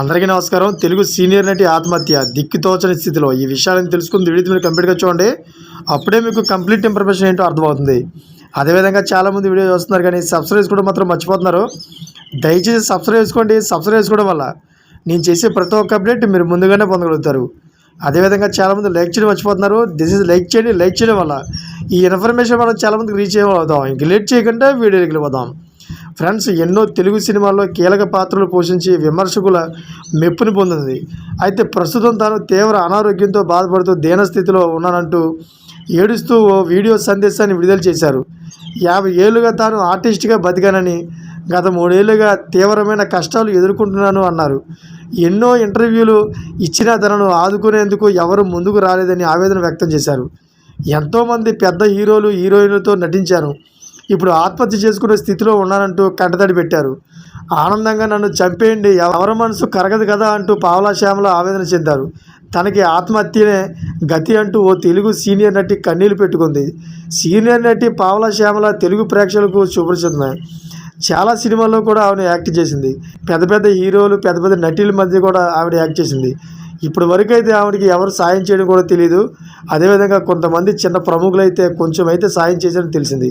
అందరికీ నమస్కారం. తెలుగు సీనియర్ నటి ఆత్మహత్య దిక్కుతోచని స్థితిలో ఈ విషయాలను తెలుసుకుని వీడియో మీరు కంప్లీట్గా చూడండి. అప్పుడే మీకు కంప్లీట్ ఇన్ఫర్మేషన్ ఏంటో అర్థమవుతుంది. అదేవిధంగా చాలామంది వీడియో చూస్తున్నారు కానీ సబ్స్క్రైబ్ చేసుకోవడం మాత్రం మర్చిపోతున్నారు. దయచేసి సబ్స్క్రైబ్ చేసుకోండి. సబ్స్క్రైబ్ చేసుకోవడం వల్ల నేను చేసే ప్రతి ఒక్క అప్డేట్ మీరు ముందుగానే పొందగలుగుతారు. అదేవిధంగా చాలామంది లైక్ చేయడం మర్చిపోతున్నారు. దిస్ ఇస్ లైక్ చేయండి. లైక్ చేయడం వల్ల ఈ ఇన్ఫర్మేషన్ మనం చాలామందికి రీచ్ అవుదాం ఇంక లేట్ చేయకుండా వీడియోకి వెళ్ళిపోదాం. ఫ్రెండ్స్ ఎన్నో తెలుగు సినిమాల్లో కీలక పాత్రలు పోషించి విమర్శకుల మెప్పుని పొందింది. అయితే ప్రస్తుతం తాను తీవ్ర అనారోగ్యంతో బాధపడుతూ దీనస్థితిలో ఉన్నానంటూ ఏడుస్తూ ఓ వీడియో సందేశాన్ని విడుదల చేశారు. యాభై ఏళ్ళుగా తాను ఆర్టిస్ట్గా బతికానని గత మూడేళ్ళుగా తీవ్రమైన కష్టాలు ఎదుర్కొంటున్నాను అన్నారు. ఎన్నో ఇంటర్వ్యూలు ఇచ్చినా తనను ఆదుకునేందుకు ఎవరు ముందుకు రాలేదని ఆవేదన వ్యక్తం చేశారు. ఎంతోమంది పెద్ద హీరోలు హీరోయిన్లతో నటించాను ఇప్పుడు ఆత్మహత్య చేసుకునే స్థితిలో ఉన్నానంటూ కంటతడి పెట్టారు. ఆనందంగా నన్ను చంపేయండి ఎవరి మనసు కరగదు కదా అంటూ పావలా శ్యామల ఆవేదన చెందారు. తనకి ఆత్మహత్యనే గతి అంటూ ఓ తెలుగు సీనియర్ నటి కన్నీళ్ళు పెట్టుకుంది. సీనియర్ నటి పావలా శ్యామల తెలుగు ప్రేక్షకులకు సుపరిచితమే చాలా సినిమాల్లో కూడా ఆవిడ యాక్ట్ చేసింది. పెద్ద పెద్ద హీరోలు పెద్ద పెద్ద నటీల మధ్య కూడా ఆవిడ యాక్ట్ చేసింది. ఇప్పటి వరకు అయితే ఆవిడకి ఎవరు సాయం చేయడం కూడా తెలియదు అదేవిధంగా కొంతమంది చిన్న ప్రముఖులు అయితే కొంచెం అయితే సాయం చేశారని తెలిసింది.